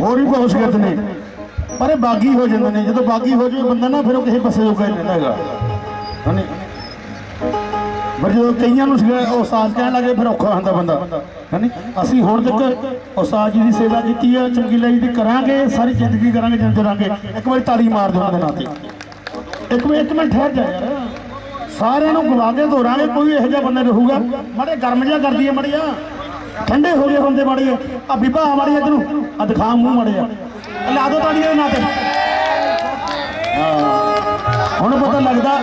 ਹੋਰ ਵੀ ਬਹੁਤ ਸ਼ਿਕਾਇਤ ਨੇ। ਪਰ ਇਹ ਬਾਗੀ ਹੋ ਜਾਂਦੇ ਨੇ। ਜਦੋਂ ਬਾਗੀ ਹੋ ਜਾਵੇ ਬੰਦਾ ਨਾ, ਫਿਰ ਉਹ ਕਿਸੇ ਪਾਸੇ ਜੋਗਾ ਨਹੀਂ ਹੈਗਾ। ਹਨੇ ਪਰ ਜਦੋਂ ਕਈਆਂ ਨੂੰ ਸ਼ਿਕਾਇਤ- ਕਹਿਣ ਲੱਗੇ ਫਿਰ ਔਖਾ ਹੁੰਦਾ ਬੰਦਾ। ਹਨੇ ਅਸੀਂ ਹੁਣ ਤੱਕ ਉਸਤਾਦ ਜੀ ਦੀ ਸੇਵਾ ਕੀਤੀ ਹੈ ਚਮਕੀਲਾ ਜੀ ਦੀ ਕਰਾਂਗੇ, ਸਾਰੀ ਜ਼ਿੰਦਗੀ ਕਰਾਂਗੇ ਜਿੰਦੇ ਰਾਂਗੇ ਇੱਕ ਵਾਰੀ ਤਾਲੀ ਮਾਰ ਦਿਓ ਉਹਨਾਂ ਦੇ ਨਾਂ ਤੇ। ਇੱਕ ਮਿੰਟ ਇੱਕ ਮਿੰਟ ਠਹਿਰ ਜਾ ਯਾਰ। ਸਾਰਿਆਂ ਨੂੰ ਗਵਾ ਕੇ ਦੋਰਾਂਗੇ ਕੋਈ ਇਹੋ ਜਿਹਾ ਬੰਦਾ ਰਹੂਗਾ। ਮਾੜੇ ਗਰਮ ਜਿਹਾ ਕਰਦੀ ਹੈ ਮੜੀਆ ਠੰਡੇ ਹੋ ਗਏ ਹੁੰਦੇ ਮਾੜੇ ਆ ਬੀਬਾ ਆ ਮਾੜੀ ਇੱਧਰ। ਨੂੰ ਆ ਦਿਖਾ ਮੂੰਹ ਮਾੜੇ ਆ ਲਾ ਦੋ ਤਾੜੀ ਦੇ ਤੇ ਹੁਣ ਪਤਾ ਲੱਗਦਾ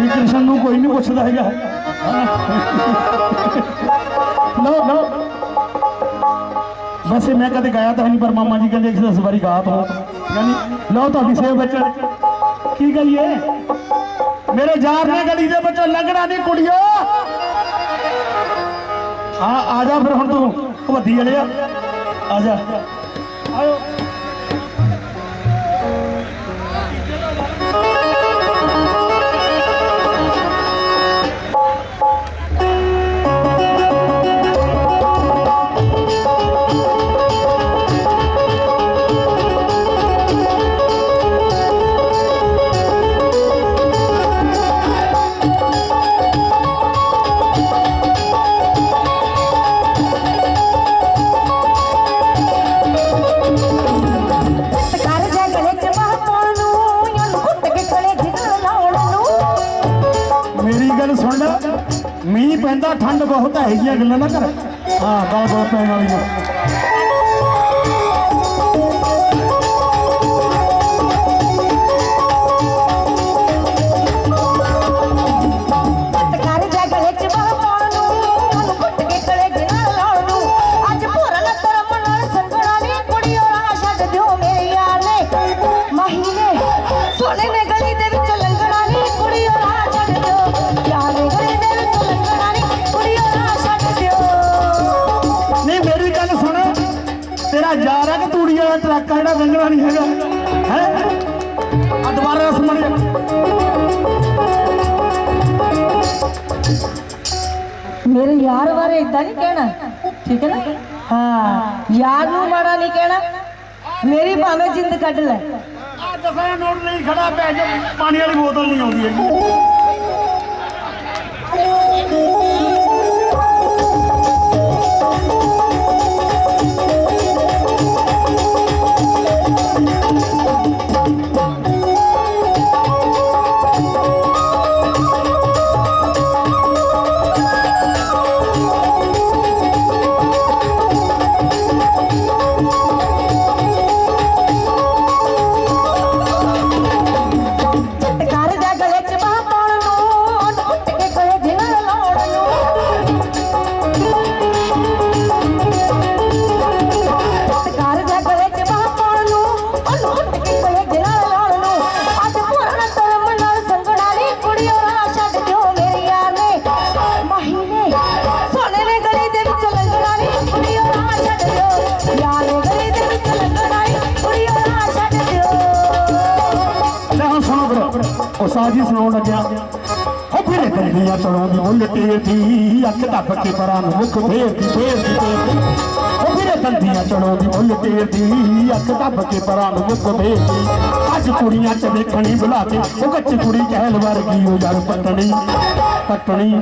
ਵੀ ਕ੍ਰਿਸ਼ਨ ਨੂੰ ਕੋਈ ਨਹੀਂ ਪੁੱਛਦਾ ਹੈਗਾ। ਲੋ ਲੋ ਵੈਸੇ ਮੈਂ ਕਦੇ ਗਾਇਆ ਤਾਂ ਨਹੀਂ, ਪਰ ਮਾਮਾ ਜੀ ਕਹਿੰਦੇ ਇੱਕ ਦਸ ਵਾਰੀ ਗਾ ਤੋ ਯਾਨੀ ਲਓ ਤੁਹਾਡੀ ਸੇਵ ਵਿੱਚ। ਕੀ ਗਈਏ ਮੇਰੇ ਯਾਰ ਨੇ ਗਲੀ ਦੇ ਵਿੱਚ ਲੰਘਣਾ ਨਹੀਂ ਕੁੜੀਓ। ਹਾਂ ਆ ਜਾ ਫਿਰ ਹੁਣ ਤੂੰ। ਵੱਡੀ ਵਾਲੇ ਆ। ਆ ਜਾ। ਆਇਓ। ठंड बहुत है ये गल ना कर हाँ गल बहुत है ਯਾਰ ਆ ਕਿ ਤੂੜੀ ਵਾਲਾ ਟਰੱਕ ਆ ਜਿਹੜਾ ਲੰਘਣਾ ਨਹੀਂ ਹੈਗਾ। ਹੈ? ਆ ਦੁਬਾਰਾ ਸਮਝ ਮੇਰੇ ਯਾਰ ਬਾਰੇ ਇਦਾਂ ਨਹੀਂ ਕਹਿਣਾ। ਠੀਕ ਹੈ ਨਾ? ਹਾਂ ਯਾਰ ਨੂੰ ਮਾੜਾ ਨਹੀਂ ਕਹਿਣਾ। ਮੇਰੀ ਭਾਵੇਂ ਜਿੰਦ ਕੱਢ ਲੈ। ਆ ਦਸਾਂ ਨੋਟ ਲਈ ਖੜਾ ਪੈ ਜਾ ਪਾਣੀ ਵਾਲੀ ਬੋਤਲ ਨਹੀਂ ਆਉਂਦੀ ਹੈਗੀ। ਚਟਕਾਰ ਫਿਰ ਸਾਜੀ ਸੁਣਾਉਣ ਲੱਗਿਆ। ਹੋ ਫਿਰ ਕੰਦੀਆਂ ਚੜੋਂ ਦੀ ਮੁੱਲ ਟੇਦੀ ਅੱਖ ਦੱਬ ਕੇ ਪਰਾਂ ਨੂੰ ਮੁੱਖ ਫੇਰਦੀ ਫੇਰਦੀ ਫੇਰਦੀ ਹੋ ਫਿਰੇ ਕੰਦੀਆਂ ਚੜੋਂ ਦੀ ਮੁੱਲ ਟੇਦੀ ਅੱਖ ਦੱਬ ਕੇ ਪਰਾਂ ਨੂੰ ਮੁੱਖ ਫੇਰਦੀ ਅੱਜ ਕੁੜੀਆਂ ਚ ਵੇਖਣੀ ਬੁਲਾ ਕੇ, ਉਹ ਕੱਚ ਕੁੜੀ ਕਹਿਲ ਵਰਗੀ ਉਹ ਯਾਰ ਪਟਣੀ ਪਟਣੀ।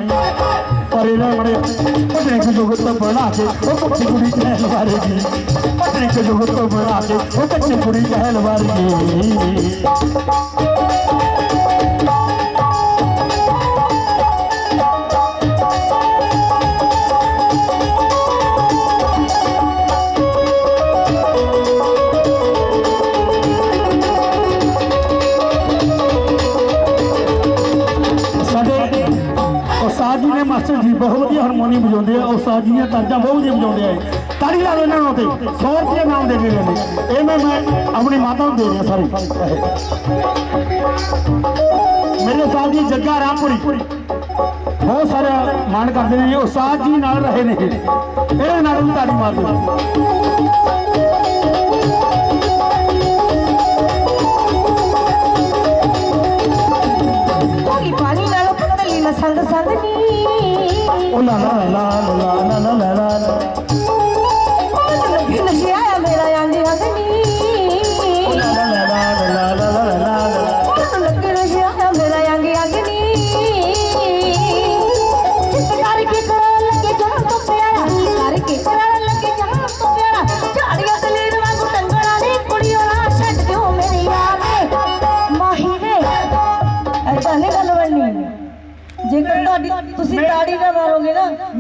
ਪਰ ਇਹਨਾਂ ਪਟਣੇ ਕੇ ਜੁਗਤ ਤੋਂ ਬਣਾ ਕੇ, ਉਹ ਕੱਚ ਕੁੜੀ ਕਹਿਲ ਵਰਗੀ। ਪਟਣੇ ਕੇ ਜੁਗਤ ਤੋਂ ਬਣਾ ਕੇ, ਉਹ ਕੱਚ ਕੁੜੀ ਕਹਿਲ ਵਰਗੀ। ਨੇ ਮਾਸਟਰ ਜੀ, ਬਹੁਤ ਵਧੀਆ ਹਾਰਮੋਨੀਅਮ ਵਜਾਉਂਦੇ ਆ ਉਸਤਾਦ ਜੀ ਦੀਆਂ ਤਰਜਾਂ ਬਹੁਤ ਵਧੀਆ ਵਜਾਉਂਦੇ ਆ ਤਾੜੀ ਲਾ ਲਓ ਇਹਨਾਂ ਨੂੰ ਤੇ 100 ਰੁਪਏ ਨਾਮ ਦੇ ਦੇ ਨੇ ਇਹ ਮੈਂ ਮੈਂ ਆਪਣੀ ਮਾਤਾ ਨੂੰ ਦੇ ਰਿਹਾ ਸਾਰੇ। ਮੇਰੇ ਸਾਹਿਬ ਜੀ, ਜੱਗਾ ਰਾਮਪੁਰੀ। ਬਹੁਤ ਸਾਰਾ ਮਾਣ ਕਰਦੇ ਨੇ ਉਸਤਾਦ ਜੀ ਨਾਲ ਰਹੇ ਨੇ ਇਹਦੇ ਨਾਲ ਵੀ ਤਾੜੀ ਮਾਰ ਦਿਓ।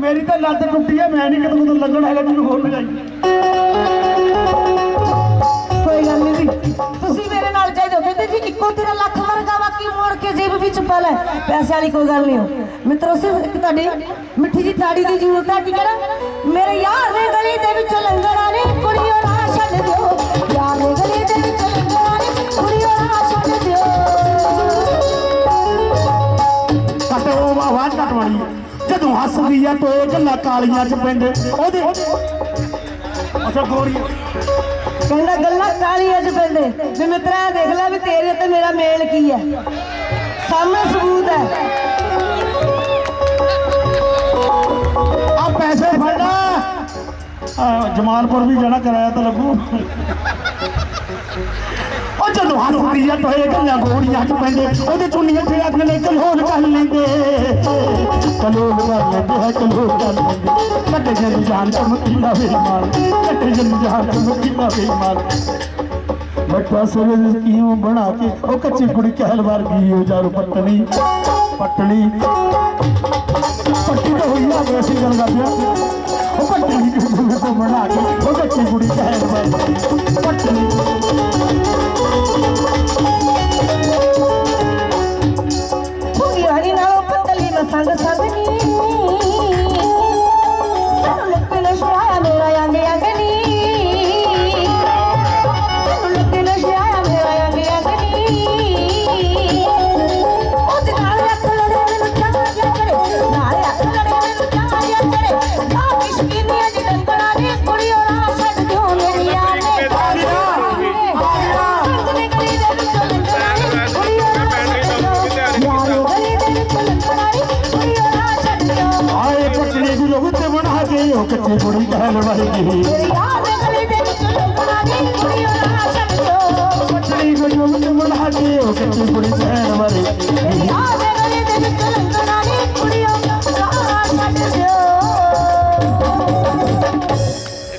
ਮੇਰੀ ਤਾਂ ਲੱਤ ਟੁੱਟੀ ਆ, ਮੈਂ ਨਹੀਂ ਕਿਤੇ ਕਿਤੇ ਲੱਗਣ ਹੈਗਾ ਮੈਨੂੰ ਹੋਰ ਲਗਾਈ। ਕੋਈ ਗੱਲ ਨਹੀਂ ਜੀ। ਤੁਸੀਂ ਮੇਰੇ ਨਾਲ ਚਾਹੀਦੇ ਹੋ ਕਹਿੰਦੇ ਜੀ, ਇੱਕੋ ਤੇਰਾ ਲੱਖ ਵਰਗਾ ਬਾਕੀ ਮੋੜ ਕੇ ਜੇਬ ਵਿੱਚ ਪਾ ਲੈ? ਪੈਸੇ ਵਾਲੀ ਕੋਈ ਗੱਲ ਨਹੀਂ ਹੋ। ਮਿੱਤਰੋ, ਸਿਰਫ ਇੱਕ ਤੁਹਾਡੀ ਮਿੱਠੀ ਜੀ ਤਾੜੀ ਦੀ ਜ਼ਰੂਰਤ ਹੈ ਠੀਕ ਹੈ ਨਾ ਮੇਰੇ ਯਾਰ ਨੇ ਗਲੀ ਦੇ ਵਿੱਚ ਲੰਗਰਾਂ ਨੇ ਕੁੜੀਓ ਆ ਤੋਏ ਗੱਲਾਂ ਕਾਲੀਆਂ ਚ ਪੈਂਦੇ ਉਹਦੇ ਅੱਛਾ ਗੋਰੀ ਕਹਿੰਦਾ ਗੱਲਾਂ ਕਾਲੀਆਂ ਚ ਪੈਂਦੇ। ਵੀ ਮਿੱਤਰਾ ਦੇਖ ਲੈ ਵੀ ਤੇਰੇ ਤੇ ਮੇਰਾ ਮੇਲ ਕੀ ਹੈ। ਸਾਹਮਣੇ ਸਬੂਤ ਹੈ। ਆ ਪੈਸੇ ਫੜਨਾ। ਜਮਾਲਪੁਰ ਵੀ ਜਾਣਾ ਕਿਰਾਇਆ ਤਾਂ ਲੱਗੂ। ਉਹ ਜਦੋਂ ਹੱਸਦੀ ਆ ਗੱਲਾਂ ਗੋਰੀਆਂ ਚ ਪੈਂਦੇ। ਉਹਦੇ ਚੁੰਨੀਆਂ ਤੇ ਅੱਗ ਲੈ ਕਲੋਲ ਕਰ ਲੈਂਦੇ। ਕਲੋਲ ਕਰ ਲੈਂਦੇ, ਹੈ ਕਲੋਲ ਕਰ ਲੈਂਦੇ। ਕੱਟੇ ਜਨ ਜਾਨ ਚਮਕੀ ਨਾ ਵੇ ਮਾਲ ਕੱਟੇ ਜਨ ਜਾਨ ਚਮਕੀ ਨਾ ਵੇ ਮਾਲ। ਬੱਟਾ ਸਵੇ ਕਿਉਂ ਬਣਾ ਕੇ ਉਹ ਕੱਚੀ ਕੁੜੀ ਕਹਿਲ ਵਰਗੀ ਹੋ ਜਾਰੂ ਪਟਣੀ ਪਟਣੀ। ਪੱਟੀ ਤਾਂ ਹੋਈ ਆ ਵੈਸੀ ਗੱਲ ਕਰਦਿਆ ਉਹ ਪੱਟੀ ਕਿਉਂ ਕੋ ਬਣਾ ਕੇ ਉਹ ਕੱਚੀ ਕੁੜੀ ਕਹਿਲ ਵਰਗੀ। ਪਟਣੀ। ਕੇ ਉਹ ਕੱਚੀ ਕੁੜੀ ਕਹਿਲ ਵਰਗੀ ਗਲੀ ਦੇ ਵਿੱਚੋਂ ਬਣਾ ਕੇ ਉਹ ਕੱਚੀ ਕੁੜੀ ਕਹਿਲ ਵਰਗੀ।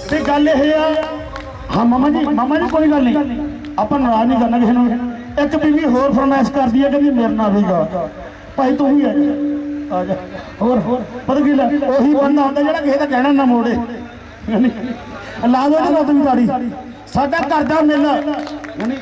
ਤੇ ਗੱਲ ਇਹ ਆ ਹਾਂ ਮਾਮਾ ਜੀ ਮਾਮਾ ਜੀ ਕੋਈ ਗੱਲ ਨਹੀਂ। ਆਪਾਂ ਨਾਰਾਜ਼ ਨਹੀਂ ਕਰਨਾ ਕਿਸੇ ਨੂੰ। ਇੱਕ ਬੀਬੀ ਹੋਰ ਫਰਮਾਇਸ਼ ਕਰਦੀ ਹੈ ਕਹਿੰਦੀ ਮੇਰੇ ਨਾਲ ਵੀ ਗਾ। ਭਾਈ ਤੂੰ ਵੀ ਆ। ਆ ਜਾ। ਹੋਰ ਹੋਰ, ਪਤਾ ਕੀ ਲੈ, ਉਹੀ ਬੰਦਾ ਹੁੰਦਾ ਜਿਹੜਾ ਕਿਸੇ ਦਾ ਕਹਿਣਾ ਨਾ ਮੋੜੇ। ਲਾ ਦੋ ਜਿਹੜਾ ਤੁਸੀਂ ਤਾੜੀ। ਸਾਡਾ ਕਰਦਾ ਮਿਲ। ਯਾਨੀ